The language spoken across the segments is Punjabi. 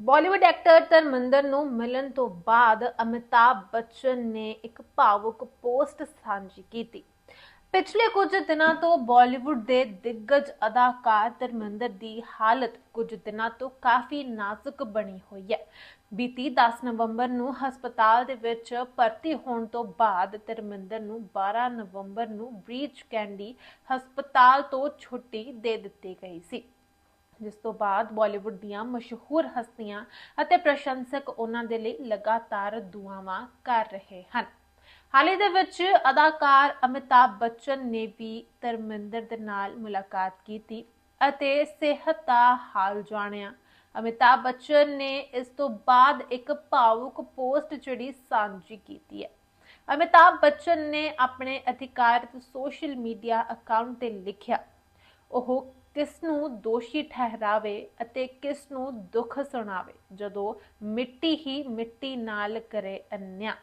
ਬਾਲੀਵੁੱਡ ਐਕਟਰ ਧਰਮਿੰਦਰ ਨੂੰ ਮਿਲਣ ਤੋਂ ਬਾਅਦ ਅਮਿਤਾਭ ਬੱਚਨ ਨੇ ਇੱਕ ਭਾਵੁਕ ਪੋਸਟ ਸਾਂਝੀ ਕੀਤੀ। ਪਿਛਲੇ ਕੁਝ ਦਿਨਾਂ ਤੋਂ ਬਾਲੀਵੁੱਡ ਦੇ ਦਿੱਗਜ ਅਦਾਕਾਰ ਧਰਮਿੰਦਰ ਦੀ ਹਾਲਤ ਕੁਝ ਦਿਨਾਂ ਤੋਂ ਕਾਫੀ ਨਾਜ਼ੁਕ ਬਣੀ ਹੋਈ ਹੈ। ਬੀਤੀ 10 ਨਵੰਬਰ ਨੂੰ ਹਸਪਤਾਲ ਦੇ ਵਿੱਚ ਭਰਤੀ ਹੋਣ ਤੋਂ ਬਾਅਦ ਧਰਮਿੰਦਰ ਨੂੰ 12 ਨਵੰਬਰ ਨੂੰ ਬ੍ਰੀਚ ਕੈਂਡੀ ਹਸਪਤਾਲ ਤੋਂ ਛੁੱਟੀ ਦੇ ਦਿੱਤੀ ਗਈ ਸੀ। ਜਿਸ ਤੋਂ ਬਾਅਦ ਬਾਲੀਵੁੱਡ ਦੀਆਂ ਮਸ਼ਹੂਰ ਹਸਤੀਆਂ ਅਤੇ ਪ੍ਰਸ਼ੰਸਕ ਉਹਨਾਂ ਦੇ ਲਈ ਲਗਾਤਾਰ ਦੁਆਵਾਂ ਕਰ ਰਹੇ ਹਨ। ਹਾਲ ਦੇ ਵਿੱਚ ਅਦਾਕਾਰ ਅਮਿਤਾਭ ਬੱਚਨ ਨੇ ਵੀ ਧਰਮਿੰਦਰ ਦੇ ਨਾਲ ਮੁਲਾਕਾਤ ਕੀਤੀ ਅਤੇ ਸਿਹਤ ਦਾ ਹਾਲ ਜਾਣਿਆ। ਅਮਿਤਾਭ ਬੱਚਨ ਨੇ ਇਸ ਤੋਂ ਬਾਅਦ ਇੱਕ ਭਾਵੁਕ ਪੋਸਟ ਜਿਹੜੀ ਸਾਂਝੀ ਕੀਤੀ ਹੈ। ਅਮਿਤਾਭ ਬੱਚਨ ਨੇ ਆਪਣੇ ਅਧਿਕਾਰਤ ਸੋਸ਼ਲ ਮੀਡੀਆ ਅਕਾਊਂਟ ਤੇ ਲਿਖਿਆ, ਉਹ ਕਿਸ ਨੂੰ ਦੋਸ਼ੀ ਠਹਿਰਾਵੇ ਅਤੇ ਕਿਸ ਨੂੰ ਦੁੱਖ ਸੁਣਾਵੇ, ਜਦੋਂ ਮਿੱਟੀ ਹੀ ਮਿੱਟੀ ਨਾਲ ਕਰੇ ਅਨਿਆ।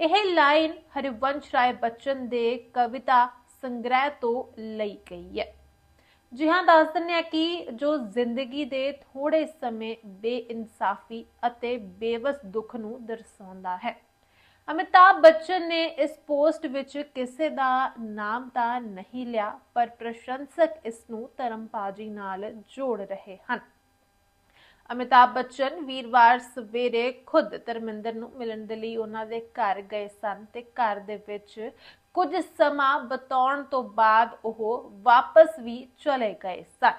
ਇਹ ਲਾਈਨ ਹਰਿਵੰਸ਼ ਰਾਏ ਬੱਚਨ ਦੇ ਕਵਿਤਾ ਸੰਗ੍ਰਹਿ ਤੋਂ ਲਈ ਗਈ ਹੈ। ਜੀ ਹਾਂ, ਦੱਸ ਦਿੰਦੇ ਹਾਂ ਕਿ ਜੋ ਜ਼ਿੰਦਗੀ ਦੇ ਥੋੜੇ ਸਮੇਂ ਬੇਇਨਸਾਫੀ ਅਤੇ ਬੇਵਸ ਦੁੱਖ ਨੂੰ ਦਰਸਾਉਂਦਾ ਹੈ। ਅਮਿਤਾਭ ਬੱਚਨ ਨੇ ਇਸ ਪੋਸਟ ਵਿੱਚ ਕਿਸੇ ਦਾ ਨਾਮ ਤਾਂ ਨਹੀਂ ਲਿਆ, ਪਰ ਪ੍ਰਸ਼ੰਸਕ ਇਸ ਨੂੰ ਧਰਮਪਾਜੀ ਨਾਲ ਜੋੜ ਰਹੇ ਹਨ। ਅਮਿਤਾਭ ਬੱਚਨ ਵੀਰਵਾਰ ਸਵੇਰੇ ਖੁਦ ਧਰਮਿੰਦਰ ਨੂੰ ਮਿਲਣ ਦੇ ਲਈ ਉਹਨਾਂ ਦੇ ਘਰ ਗਏ ਸਨ ਤੇ ਘਰ ਦੇ ਵਿੱਚ ਕੁਝ ਸਮਾਂ ਬਤਾਉਣ ਤੋਂ ਬਾਅਦ ਉਹ ਵਾਪਸ ਵੀ ਚਲੇ ਗਏ ਸਨ।